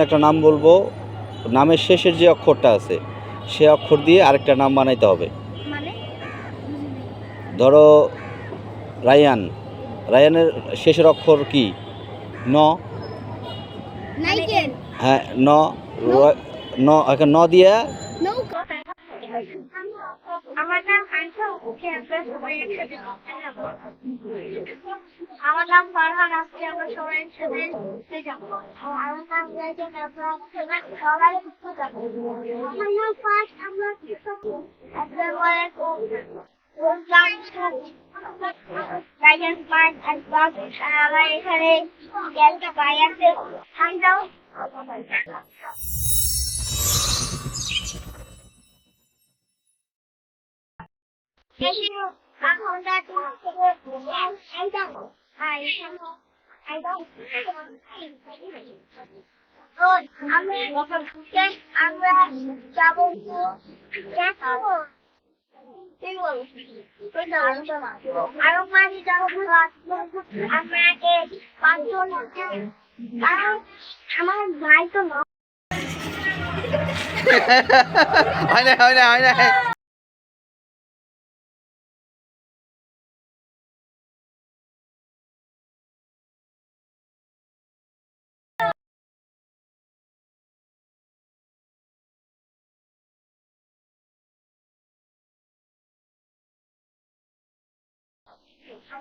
একটা নাম বলব নামের শেষের যে অক্ষরটা আছে সে অক্ষর দিয়ে আরেকটা নাম বানাইতে হবে। মানে? ধরো রায়ান। রায়ানের শেষের অক্ষর কি? ন। হ্যাঁ ন ন? এখন ন দিয়ে আমার নাম আনসা ওকে আমরা সবাই একসাথে আমার নাম ফারহান, আজকে আমরা সবাই একসাথে ঘুরতে যাব আমার নাম রাইজা আমরা সবাই ঘুরতে যাব আমার নাম ফার্স্ট আমরা আসসালামু পার্ক আসবাব আমার এখানে একটা ভাই আছে ঠান্ডাও বেশি এখন দেখো এই দেখো আর এখানে এই দেখো তো আমি যাব আরও মাঝে পাঁচজন কারণ আমার ভাই তো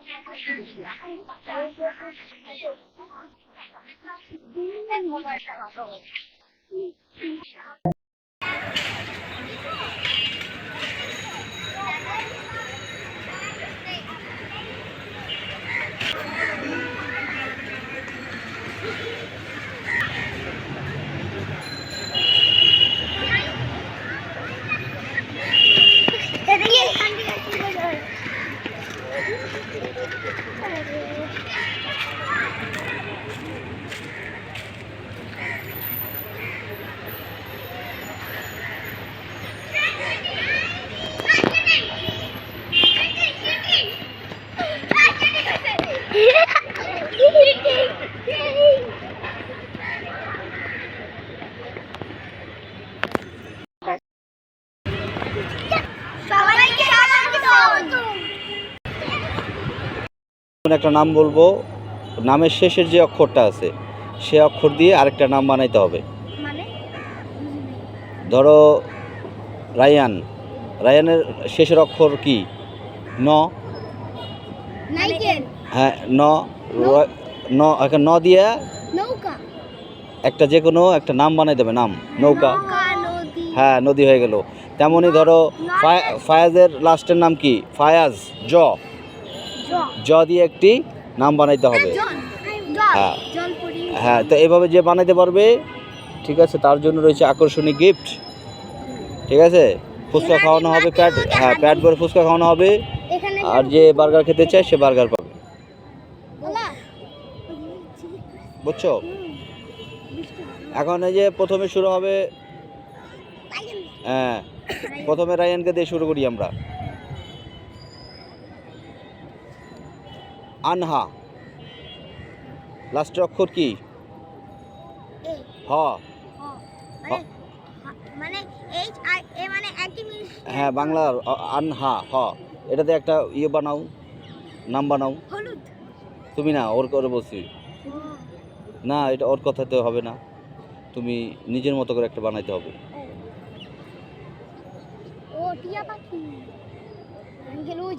Thank you. একটা নাম বলব নামের শেষের যে অক্ষরটা আছে সে অক্ষর দিয়ে আরেকটা নাম বানাইতে হবে। মানে? ধরো রায়ান। রায়ানের শেষের অক্ষর কি? ন। হ্যাঁ ন। ন? ন দিয়ে একটা যে কোনো একটা নাম বানাই দেবে নাম নৌকা। হ্যাঁ নদী হয়ে গেল। তেমনই ধরো ফায়- ফায়াজের লাস্টের নাম কি? ফায়াজ জ। জ। দিয়ে একটি নাম বানাইতে হবে। হ্যাঁ। হ্যাঁ তো এভাবে যে বানাইতে পারবে ঠিক আছে তার জন্য রয়েছে আকর্ষণীয় গিফট ঠিক আছে? ফুচকা খাওয়ানো হবে প্যাট হ্যাঁ প্যাট ভরে ফুচকা খাওয়ানো হবে। আর যে বার্গার খেতে চায় সে বার্গার পাবে। বুঝছ? এখন এই যে প্রথমে শুরু হবে হ্যাঁ। প্রথমে রায়ানকে দিয়ে শুরু করি আমরা। আনহা। লাস্টের অক্ষর কি? হ। মানে মানে মানে হ্যাঁ বাংলার আনহা হ। এটাতে একটা ইয়ে বানাও নাম বানাও। তুমি না ওর করে বলছি। না এটা ওর কথাতে হবে না। তুমি নিজের মতো করে একটা বানাইতে হবে। টিয়া পাখি। আমি গেল ওই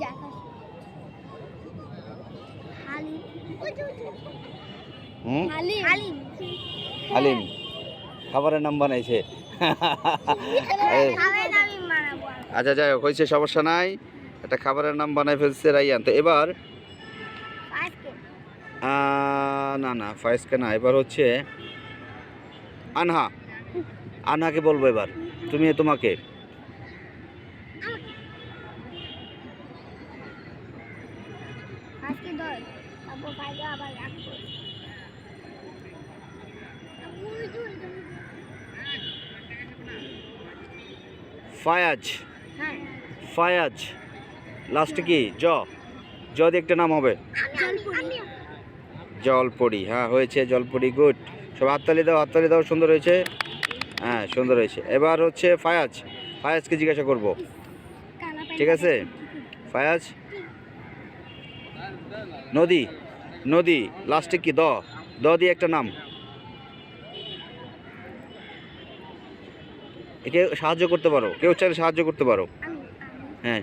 হালিম। যে, খাবারের নাম বানাইছে। আচ্ছা যাই হোক হয়েছে সমস্যা নাই। একটা খাবারের নাম বানাই ফেলছে রাইয়ান। তো এবার না না ফয়েজকে না এবার হচ্ছে আনহা। আনহাকে বলব এবার। তুমি তোমাকে আজকে ধর তারপর বাইরে আবার রাখব। ফায়াজ। হ্যাঁ। ফায়াজ লাস্টে কি? জ। জ একটা নাম হবে। জলপরি। হ্যাঁ হয়েছে জলপরি গুড সব হাততালি দাও হাততালি দাও সুন্দর হয়েছে। হ্যাঁ সুন্দর হয়েছে। এবার হচ্ছে ফায়াজ। ফায়াজকে জিজ্ঞাসা করব। ঠিক আছে? ফায়াজ? নদী নদী লাস্টে কি দ দ দিয়ে একটা নাম একে সাহায্য করতে পারো কেউ চাইলে সাহায্য করতে পারো হ্যাঁ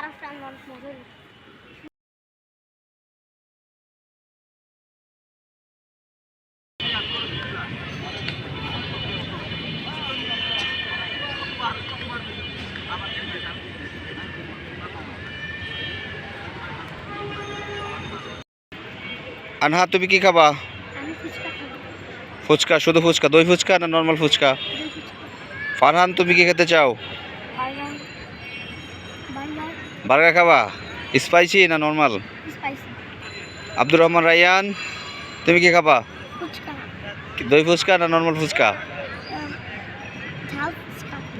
মানুষ মরে আনহা তুমি কি খাবা? ফুচকা শুধু ফুচকা দই ফুচকা না নর্মাল ফুচকা। ফারহান তুমি কি খেতে চাও? বার্গার খাবা? স্পাইসি না নর্মাল আব্দুর রহমান রায়ান তুমি কি খাবা? দই ফুচকা না নর্মাল ফুচকা?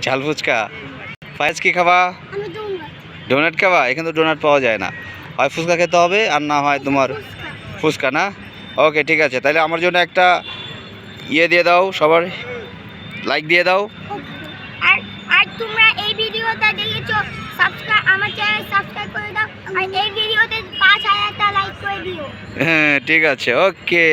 ঝাল ফুচকা। ফুচকা। কি খাবা? ডোনাট খাবা? এখানে তো ডোনাট পাওয়া যায় না। হয় ফুচকা খেতে হবে আর না হয় তোমার ফুচকা না? ওকে ঠিক আছে। তাহলে আমার জন্য একটা ইয়ে দিয়ে দাও সবার। লাইক দিয়ে দাও। আর তোমরা এই ভিডিওটা দেখেছ সাবস্ক্রাইব আমার চ্যানেল সাবস্ক্রাইব করে দাও, আর এই ভিডিওতে পাঁচ হাজারটা লাইক করে দিও। হ্যাঁ ঠিক আছে ওকে